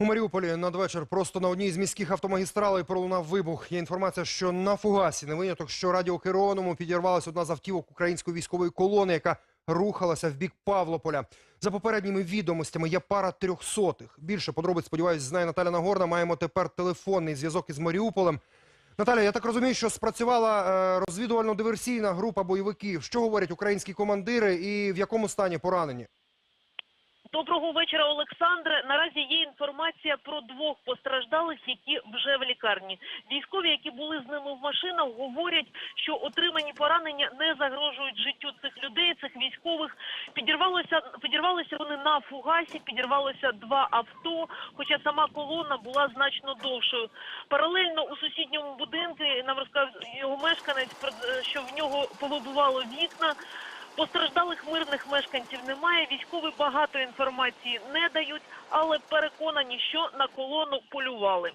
У Маріуполі надвечір просто на одній з міських автомагістралей пролунав вибух. Є інформація, що на фугасі не виняток, що радіокерованому підірвалася одна з автівок української військової колони, яка рухалася в бік Павлополя. За попередніми відомостями є пара трьохсотих. Більше подробиць, сподіваюсь, знає Наталя Нагорна. Маємо тепер телефонний зв'язок із Маріуполем. Наталя, я так розумію, що спрацювала е, розвідувально-диверсійна група бойовиків. Що говорять українські командири і в якому стані поранені? Доброго вечора, Олександре. Наразі є інформація про двох постраждалих, які вже в лікарні. Військові, які були з ними в машинах, говорять, що отримані поранення не загрожують життю цих людей, цих військових. Підірвалося, підірвалися вони на фугасі, підірвалося два авто, хоча сама колона була значно довшою. Паралельно у сусідньому будинку нам розказав його мешканець, що в нього повибивало вікна. Постраждалих мирних мешканців немає. Військові багато інформації не дають, але переконані, що на колону полювали.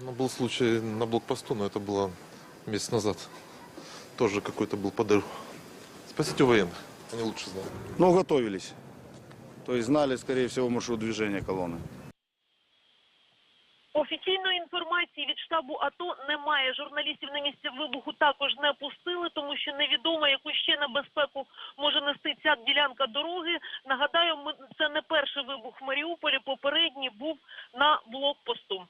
Ну, был случай на блокпосту, но это было месяц назад. Тоже какой-то был подрыв. Спросите у военных, они лучше знают. Но готовились. То есть знали, скорее всего, маршрут движения колонны. Офіційної інформації від штабу АТО немає. Журналістів на місці вибуху також не пустили, тому що невідомо, яку ще небезпеку може нести ця ділянка дороги. Нагадаю, це не перший вибух в Маріуполі. Попередній був на блокпосту.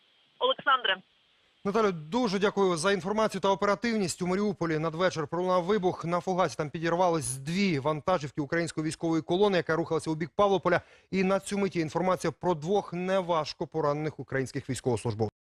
Наталю, дуже дякую за інформацію та оперативність. У Маріуполі надвечір пролунав вибух. На фугасі там підірвались дві вантажівки української військової колони, яка рухалася у бік Павлополя. І на цю миті інформація про двох неважко поранених українських військовослужбовців.